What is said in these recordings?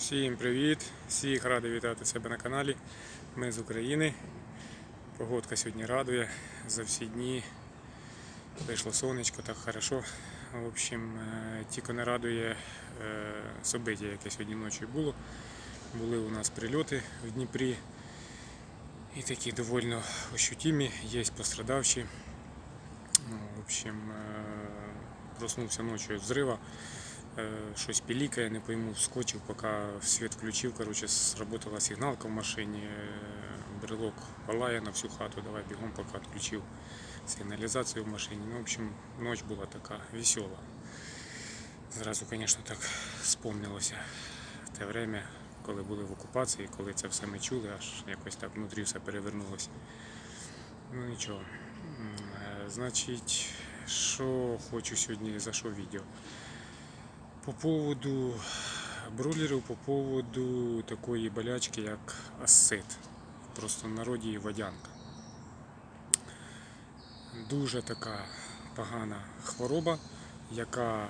Всім привіт! Всіх радий вітати себе на каналі. Ми з України. Погодка сьогодні радує. За всі дні вийшло сонечко, так хорошо. В общем, е, тільки не радує е, собиття, яке сьогодні ночі було. Були у нас прильоти в Дніпрі. І такі доволі ощутимі, є пострадавші. Ну, в общем, е, проснувся ночі від взрива. Е, щось пілікає, не пойму, вскочив, поки світ включив, короче, сработала сигналка в машині, е, брелок палає на всю хату, давай бігом, поки відключив сигналізацію в машині. Ну, в общем, ніч була така весела. Зразу, звісно, так спомнилося те время, коли були в окупації, коли це все ми чули, аж якось так внутрі все перевернулося. Ну нічого. Е, Значить, що хочу сьогодні, за що відео? По поводу бройлерів, по поводу такої болячки, як асцит. В простонароді водянка. Дуже така погана хвороба, яка е,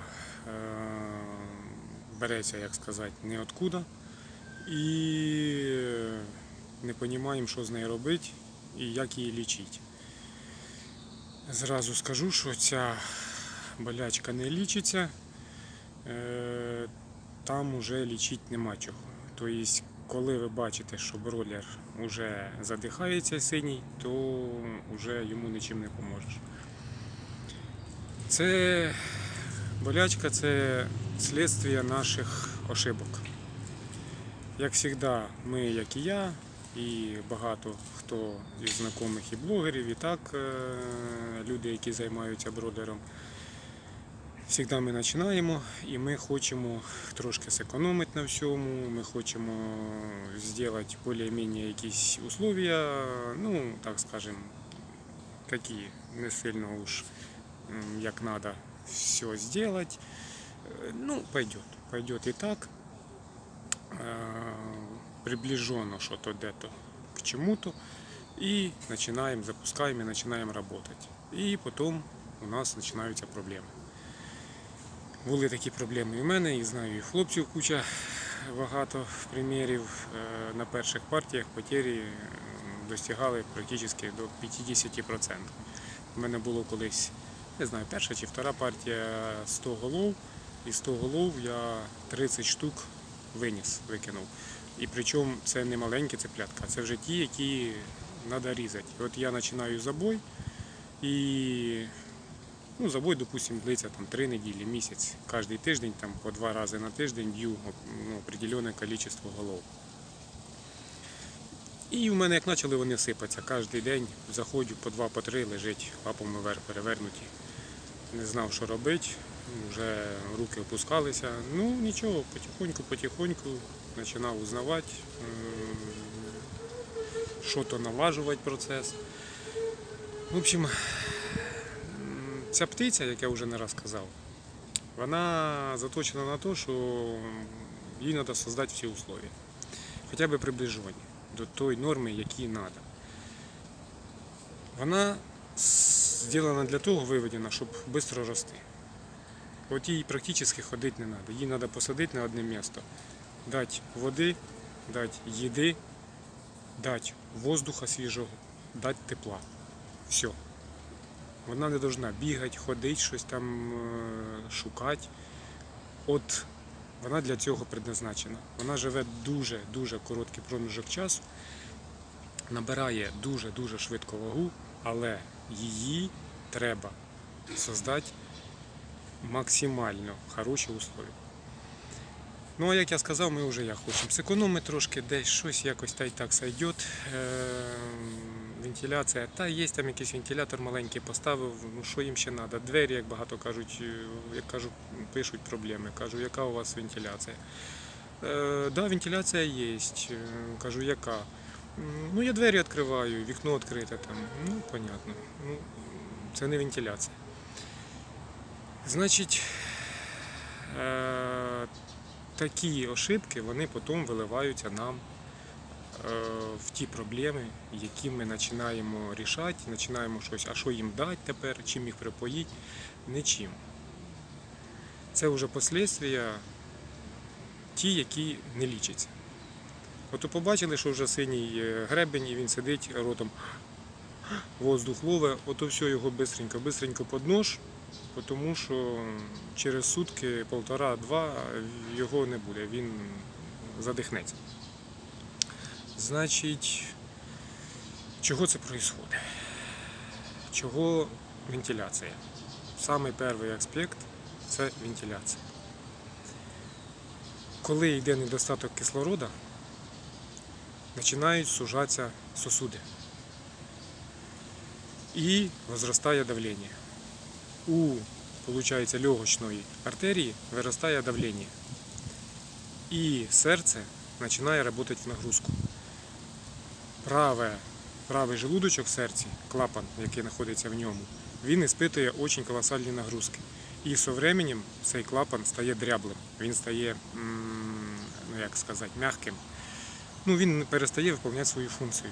береться, як сказати, ніоткуда. І не розуміємо, що з нею робити і як її лічити. Зразу скажу, що ця болячка не лічиться там уже лічити нема чого. Тобто, коли ви бачите, що бройлер вже задихається синій, то вже йому нічим не поможеш. Це болячка це слідство наших ошибок. Як завжди, ми, як і я, і багато хто із знайомих і блогерів, і так е, люди, які займаються бродером, Завжди ми починаємо і ми хочемо трошки зекономити на всьому, ми хочемо зробити більш-менш якісь условия, ну, так скажем, такі не сильно уж м, як треба все зробити. Е, Ну, пойдет, пойдет и так. Э, Приближенно что-то где-то к чему-то. И начинаем, запускаем и начинаем работать. И потом у нас начинаются проблемы. Були такі проблеми і в мене, і знаю, і хлопців куча багато примірів. Е, На перших партіях потері е, достигали практично до 50%. У мене було колись, не знаю, перша чи втора партія 100 голов, і 100 голов я 30 штук виніс, викинув. І причому це не маленькі цеплятка, це вже ті, які треба різати. От я починаю забой і Ну, забой, допустим, длиться там три неділі, місяць. Кожний тиждень, там по два рази на тиждень б'ю ну, определенне кількість голов. І в мене як почали вони сипатися, кожен день заходжу по два, по три, лежить лапами вверх перевернуті. Не знав, що робити, вже руки опускалися. Ну нічого, потихоньку, потихоньку починав узнавати, що то налажувати процес. В общем, Ця птиця, як я вже не раз казав, вона заточена на те, що їй треба створити всі умови. Хоча б приближені до тої норми, які треба. Вона зроблена для того, виведена, щоб швидко рости. От їй практично ходити не треба. Їй треба посадити на одне місце, дати води, дати їди, дати воздуха свіжого, дати тепла. Все. Вона не повинна бігати, ходити, щось там е, шукати. От вона для цього предназначена. Вона живе дуже-дуже короткий проміжок часу, набирає дуже-дуже швидко вагу, але її треба создати максимально хороші условия. Ну, а як я сказав, ми вже як хочемо зекономити трошки, десь щось якось та й так сойде. Вентиляція. Та є там якийсь вентилятор маленький поставив, ну що їм ще треба. Двері, як багато кажуть, е, як кажу, пишуть проблеми. Кажу, яка у вас вентиляція? Е, да, вентиляція є. Е, Кажу, яка? Ну, я двері відкриваю, вікно відкрите там. Ну, понятно. Ну, це не вентиляція. Значить, е, такі ошибки вони потім виливаються нам в ті проблеми, які ми починаємо рішати, починаємо щось, а що їм дати тепер, чим їх припоїть, нічим. Це вже послідствия ті, які не лічаться. Ото побачили, що вже синій е, гребень, і він сидить ротом воздух лове, ото все його бистренько, бистренько під нож, тому що через сутки, полтора-два його не буде, він задихнеться. Значить, чого це відбувається? Чого вентиляція? Самий перший аспект це вентиляція. Коли йде недостаток кислорода, починають сужатися сосуди. І возростає давлення. У, получається, легочної артерії виростає давлення. І серце починає працювати в нагрузку. Праве, правий желудочок в серці, клапан, який знаходиться в ньому, він іспитує дуже колосальні нагрузки. І з временем цей клапан стає дряблим, він стає, ну як сказати, м'яким. Ну, він перестає виконувати свою функцію.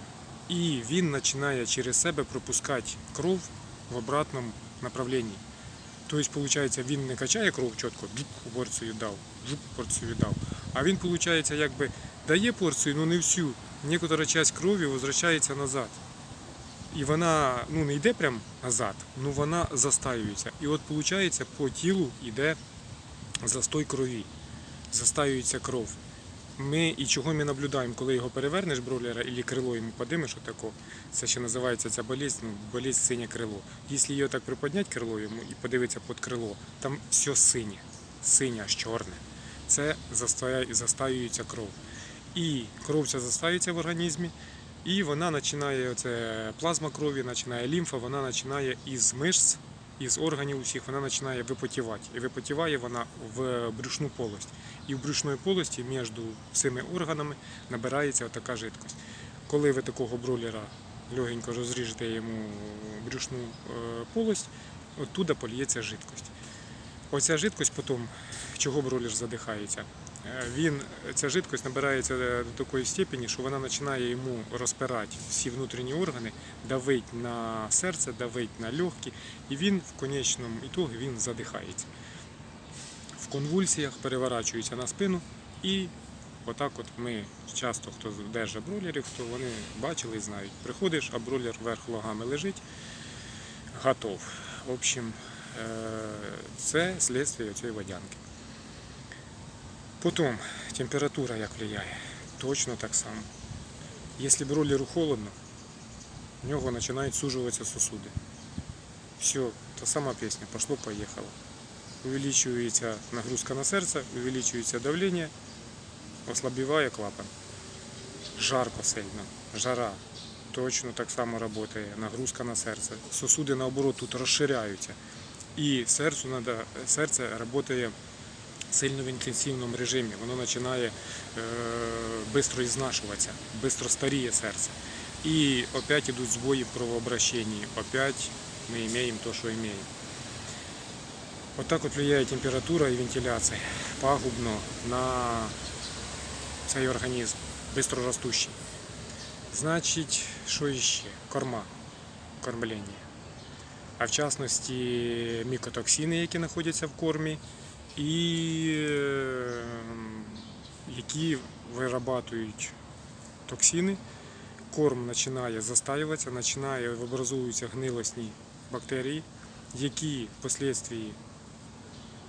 І він починає через себе пропускати кров в обратному направленні. Тобто, виходить, він не качає кров чітко, джуп, порцію дав, джуп, порцію дав. А він, виходить, якби дає порцію, але не всю. Некотора часть крові возвращається назад. І вона ну, не йде прямо назад, ну вона застаюється. І от виходить, по тілу йде застой крові, застаюється кров. Ми і чого ми наблюдаємо, коли його перевернеш бройлера і крило йому подимеш отако, це ще називається ця болезнь, ну, болезнь синє крило. Якщо його так приподняти крило йому і подивитися під крило, там все синє, синє аж чорне. Це застаюється кров. І кров ця застаюється в організмі, і вона починає, оце плазма крові, починає лімфа, вона починає із мишць, із органів усіх, вона починає випотівати. І випотіває вона в брюшну полость. І в брюшної полості між цими органами набирається така жидкость. Коли ви такого бройлера легенько розріжете йому брюшну е, полость, оттуда польється жидкость. Оця жидкость потім, чого бройлер задихається, він, ця жидкость набирається до такої степені, що вона починає йому розпирати всі внутрішні органи, давить на серце, давить на легкі, і він в конечному ітогі він задихається. В конвульсіях переворачується на спину і отак от ми часто, хто держить бройлерів, хто вони бачили і знають. Приходиш, а бройлер вверх ногами лежить, готов. В общем, е, це слідство цієї водянки. Потім температура як впливає. Точно так само. Якщо бройлеру холодно, в нього починають сужуватися сосуди. Все, та сама пісня, пошло-поїхало. Увеличується нагрузка на серце, увеличується давлення, ослабіває клапан. Жарко сильно, жара. Точно так само працює, нагрузка на серце. Сосуди наоборот тут розширяються. І серцю надо, серце працює сильно в інтенсивному режимі. Воно починає швидко ізнашуватися, швидко старіє серце. І опять йдуть збої в кровообращенні. Опять ми маємо те, що маємо. Вот так вот влияет температура и вентиляция пагубно на цей організм, быстро ростущий. Значить, що ще? Корма, кормлення. А в частності мікотоксини, які знаходяться в кормі, і е, які вирабатують токсини. Корм починає застаюватися, починає образуються гнилосні бактерії, які впоследствии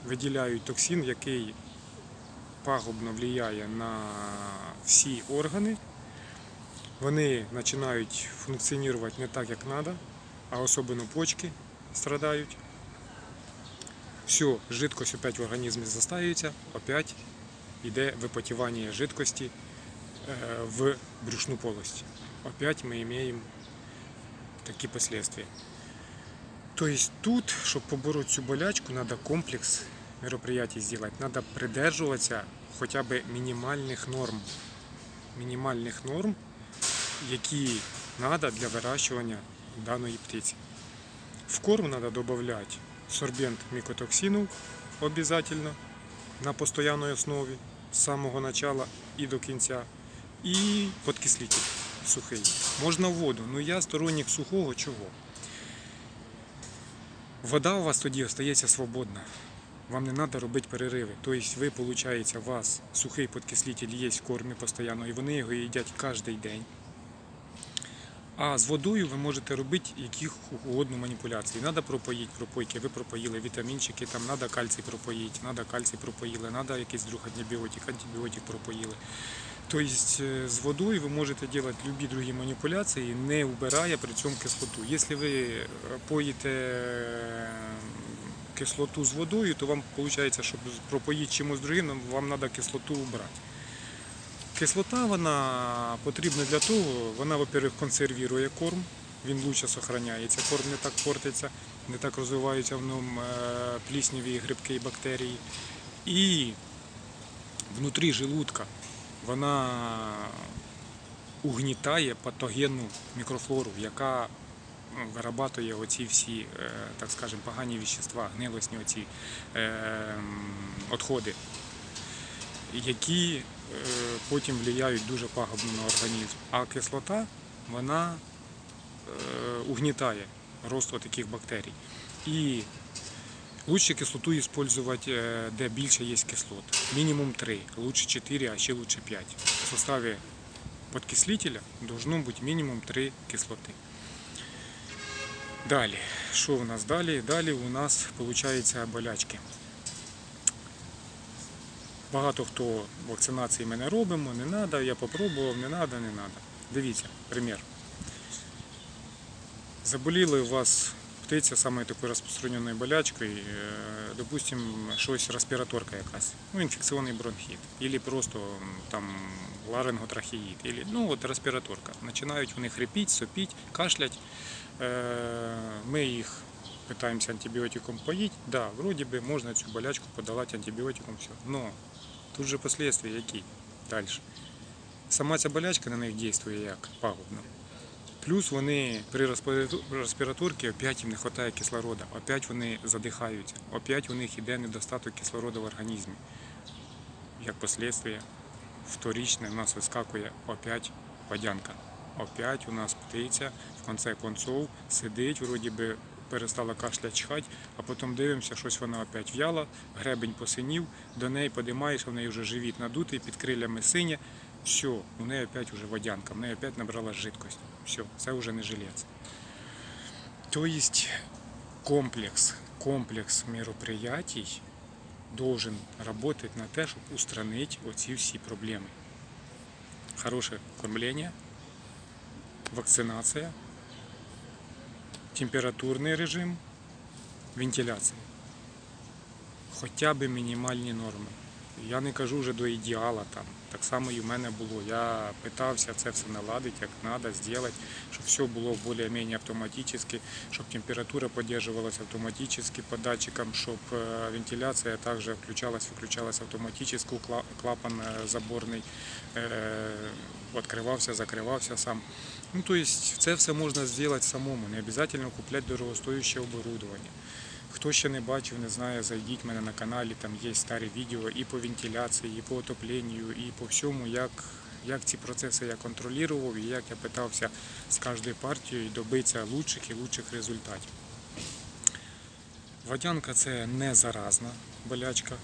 виділяють токсин, який пагубно впливає на всі органи. Вони починають функціонувати не так, як треба, а особливо почки страдають. Все, жидкость опять в організмі застаюється, опять йде випотівання жидкості е, в брюшну полость. Опять ми маємо такі последствия. Тобто тут, щоб побороти цю болячку, треба комплекс мероприятий зробити. Треба придержуватися хоча б мінімальних норм. Мінімальних норм, які треба для вирощування даної птиці. В корм треба додати сорбент мікотоксину обов'язково на постійній основі з самого початку і до кінця. І подкислитель сухий. Можна воду, але я сторонник сухого чого? Вода у вас тоді остається свободна. Вам не треба робити перериви. Тобто ви, виходить, у вас сухий подкислитель є в кормі постійно, і вони його їдять кожен день. А з водою ви можете робити яких угодно маніпуляції. Треба пропоїти пропойки, ви пропоїли вітамінчики, там треба кальцій пропоїти, треба кальцій пропоїли, треба якийсь друг антибіотик, антибіотик пропоїли. Тобто е, з водою ви можете робити любі другі маніпуляції, не вбирає при цьому кислоту. Якщо ви е, поїте е, кислоту з водою, то вам виходить, щоб пропоїти чимось другим, вам треба кислоту убрати. Кислота вона потрібна для того, вона, во-первых, консервує корм, він лучше зберігається, корм не так портиться, не так розвиваються в ньому е, плісняві грибки і бактерії. І внутрі желудка вона угнітає патогенну мікрофлору, яка вирабатує оці всі, е, так скажемо, погані вещества, гнилосні оці відходи які е, потім впливають дуже пагубно на організм. А кислота вона е, угнітає рост таких бактерій. І лучше кислоту використовувати, е, де більше є кислот. Мінімум 3, лучше 4, а ще лучше 5. В составі подкислителя должно бути мінімум 3 кислоти. Далі, що у нас далі? Далі у нас виходить болячки. Багато хто вакцинації ми не робимо, не треба, я попробував, не треба, не треба. Дивіться, примір. Заболіли у вас птиця самою такою розпространеною болячкою, е, допустим, щось респіраторка якась, ну, інфекційний бронхіт, або просто там ларинготрахеїд, або, ну от респіраторка. Починають вони хрипіть, сопіть, кашлять. Е, Ми їх питаємося антибіотиком поїть. Да, вроді би можна цю болячку подолати антибіотиком, все. Но тут же последствия які далі. Сама ця болячка на них діє як пагубно. Плюс вони при респірату- респіраторці опять їм не вистачає кислороду, опять вони задихаються, опять у них йде недостаток кислороду в організмі. Як последствия, вторічне в нас вискакує опять водянка. Опять у нас птиця в кінці концов сидить, вроді би перестала кашлять чихать, а потім дивимося, щось вона опять в'яла, гребень посинів, до неї подимаєш, в неї вже живіт надутий, під крилями синє. Все, у неї опять уже водянка, в неї опять набрала жидкость. Все, це вже не жилець. Тобто комплекс, комплекс мероприятий должен работать на те, щоб устранити оці всі проблеми. Хороше кормлення, вакцинація, температурний режим, вентиляція. Хоча б мінімальні норми. Я не кажу вже до ідеала там. Так само і в мене було. Я питався це все наладити, як треба, зробити, щоб все було більш-менш автоматично, щоб температура підтримувалася автоматично по датчикам, щоб е, вентиляція також включалась, виключалась автоматично, клапан е, заборний е, відкривався, закривався сам. Ну, тобто це все можна зробити самому, не обов'язково купляти дорогостояще оборудовання. Хто ще не бачив, не знає, зайдіть в мене на каналі, там є старі відео і по вентиляції, і по отопленню, і по всьому, як, як ці процеси я контролював і як я питався з кожною партією добитися лучших і лучших результатів. Водянка це не заразна болячка,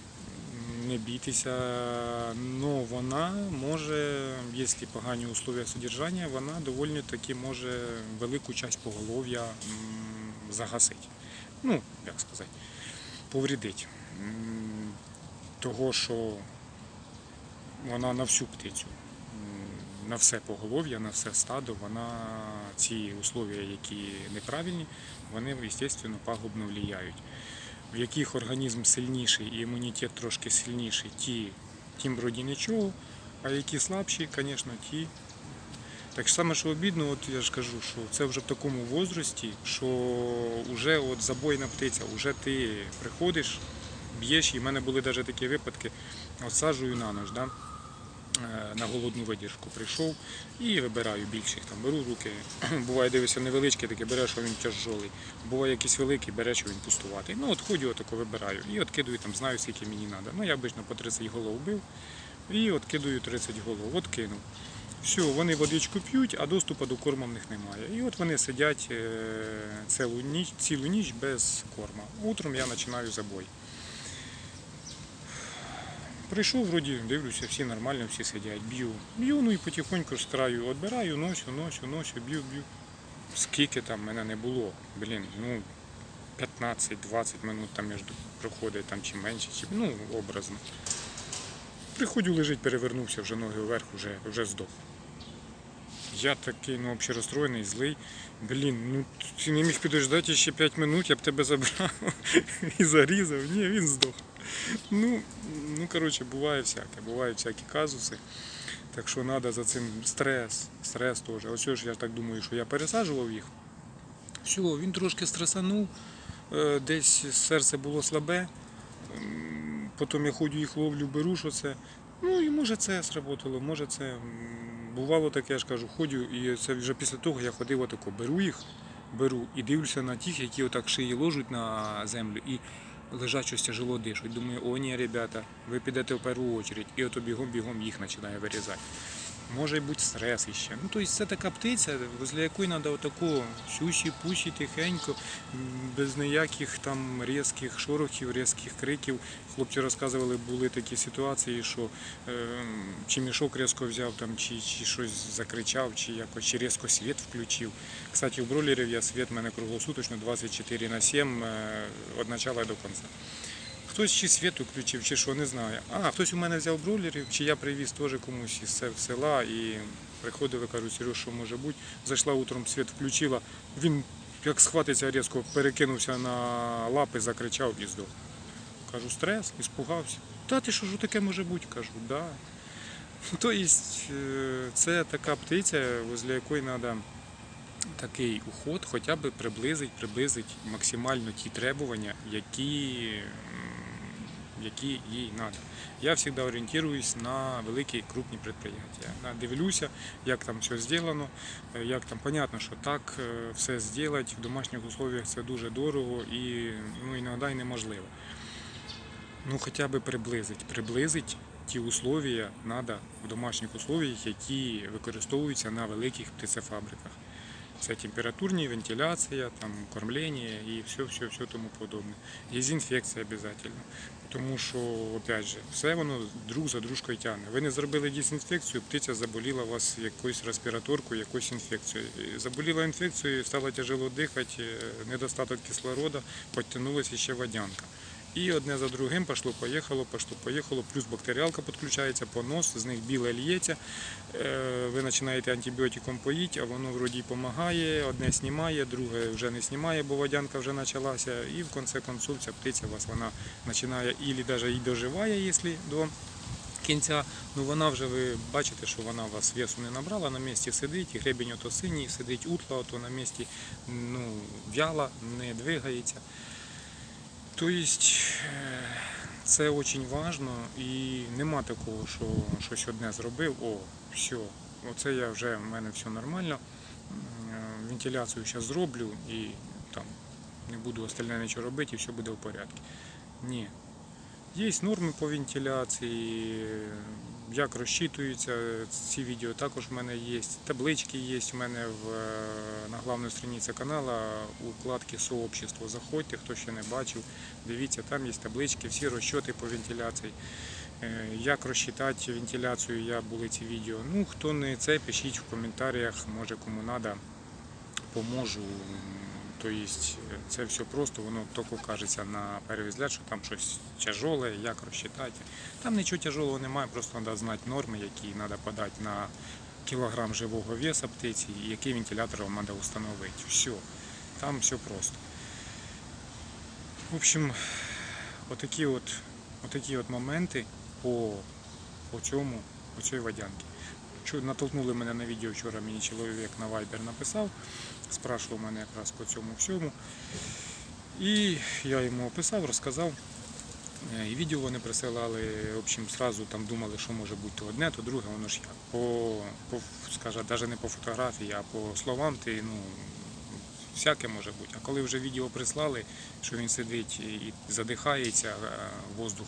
не бійтеся, але вона може, якщо погані условия содержання, вона доволі таки може велику часть поголов'я загасити. Ну, як сказати, повредить. Того, що вона на всю птицю, на все поголов'я, на все стадо, вона ці условия, які неправильні, вони, звісно, пагубно впливають. В яких організм сильніший і імунітет трошки сильніший, ті, тим вроді нічого, а які слабші, звісно, ті. Так само, що обідно, от я ж кажу, що це вже в такому возрості, що вже от забойна птиця, вже ти приходиш, б'єш, і в мене були навіть такі випадки, отсаджую на ніч, да? На голодну видержку прийшов і вибираю більших. Там беру руки. Буває, дивишся невеличкий, таке береш, що він тяжолий. Буває якийсь великий, береш, що він пустуватий. Ну от ходю, отако вибираю. І откидую там, знаю, скільки мені треба. Ну я обично по 30 голов бив і откидую 30 голов. От кинув. Все, вони водичку п'ють, а доступу до корму в них немає. І от вони сидять е, цілу ніч, цілу ніч без корма. Утром я починаю забой. Прийшов, вроді, дивлюся, всі нормально, всі сидять. Б'ю. Б'ю, ну і потихоньку з краю відбираю, носю, носю, носю, б'ю, б'ю. Скільки там мене не було, блін, ну 15-20 минут там між проходить там чи менше, чи ну образно. Приходю, лежить, перевернувся, вже ноги вверх, вже, вже здох. Я такий, ну, взагалі розстроєний, злий. Блін, ну ти не міг підождати ще 5 минут, я б тебе забрав і зарізав. Ні, він здох. Ну, ну коротше, буває всяке, бувають всякі казуси. Так що треба за цим стрес, стрес теж. Ось ж я так думаю, що я пересаджував їх. Все, він трошки стресанув, е, десь серце було слабе. Потім я ходю їх ловлю, беру, що це. Ну і може це сработало, може це. Бувало таке, я ж кажу, ходю, і це вже після того я ходив отако, беру їх, беру і дивлюся на тих, які отак шиї ложуть на землю і лежать щось тяжело дишуть. Думаю, о ні, ребята, ви підете в першу очередь, і ото бігом-бігом їх починає вирізати. Може бути стрес іще. Ну, тобто це така птиця, возле якої треба отако сюсі-пусі, тихенько, без ніяких там різких шорохів, різких криків. Хлопці розказували, були такі ситуації, що е, чи мішок різко взяв, там, чи, чи щось закричав, чи якось чи різко світ включив. Кстати, у бройлерів я світ в мене круглосуточно 24 на 7 е, від початку до кінця. Хтось чи світ включив, чи що, не знаю. А, хтось у мене взяв бройлерів, чи я привіз теж комусь із села і приходили, кажуть, Сереж, що може бути. Зайшла утром, світ включила. Він як схватиться різко, перекинувся на лапи, закричав і здох. Кажу, стрес, іспугався. Та ти що ж таке може бути? Кажу, да. Тобто це така птиця, возле якої треба такий уход хоча б приблизить, приблизить максимально ті требування, які, які їй треба. Я завжди орієнтуюсь на великі крупні підприємства. Дивлюся, як там все зроблено, як там, понятно, що так е, все зробити в домашніх условиях це дуже дорого і ну, іноді неможливо. Ну, хоча б приблизить. Приблизить ті условия треба в домашніх условиях, які використовуються на великих птицефабриках. Це температурні, вентиляція, там, кормлення і все, все, все тому подобне. Дезінфекція обов'язково. Тому що, опять же, все воно друг за дружкою тягне. Ви не зробили дезінфекцію, птиця заболіла у вас якоюсь респіраторкою, якоюсь інфекцією. Заболіла інфекцією, стало тяжело дихати, е, недостаток кислороду, підтягнулася ще водянка. І одне за другим пішло, поїхало, пішло, поїхало, плюс бактеріалка підключається, понос, з них біле лється. Е, Ви починаєте антибіотиком поїти, а воно вроді допомагає, одне знімає, друге вже не знімає, бо водянка вже почалася. І в кінці концов ця птиця вас вона починає і навіть і доживає, якщо до кінця. Ну вона вже ви бачите, що вона вас весу не набрала, на місці сидить, і гребінь ото синій, сидить утла, ото на місці ну, в'яла, не двигається. Тобто есть це дуже важливо і нема такого, що щось одне зробив, о, все, оце я вже, в мене все нормально. Е, Вентиляцію зараз зроблю і там не буду остальне нічого робити і все буде в порядку. Ні. Є норми по вентиляції, як розчитуються ці відео також в мене є. Таблички є в мене в, е, на головній страниці каналу у вкладці сообщество. Заходьте, хто ще не бачив, дивіться, там є таблички, всі розчоти по вентиляції. Е, Як розчитати вентиляцію, я були ці відео. Ну, хто не це, пишіть в коментарях, може кому треба, поможу. Тобто це все просто, воно тільки кажеться на перший взгляд, що там щось тяжеле, як розчитати. Там нічого тяжелого немає, просто треба знати норми, які треба подати на кілограм живого веса птиці і який вентилятор вам треба встановити. Все. Там все просто. В общем, отакі от, отакі от моменти по, по цьому, по цій водянці. Натолкнули мене на відео вчора, мені чоловік на Viber написав, спрашував мене якраз по цьому всьому. І я йому описав, розказав. Е, І відео вони присилали, в общем, сразу там думали, що може бути то одне, то друге, воно ж як. По, по скажімо, навіть не по фотографії, а по словам ти, ну, всяке може бути. А коли вже відео прислали, що він сидить і задихається, е, воздух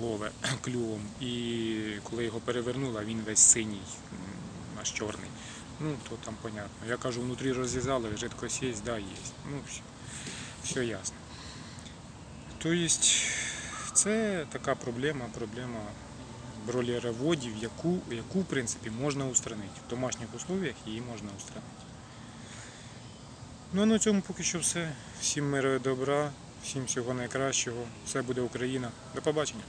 лове клювом, і коли його перевернула, він весь синій, аж чорний. Ну, то там понятно. Я кажу, внутрі розв'язали, жидкость є, да, є. Ну, все, все ясно. Тобто, Це така проблема, проблема бролєроводів, яку, яку в принципі можна устранити. В домашніх условиях її можна устранити. Ну а на цьому поки що все. Всім миру і добра, всім всього найкращого. Все буде Україна. До побачення.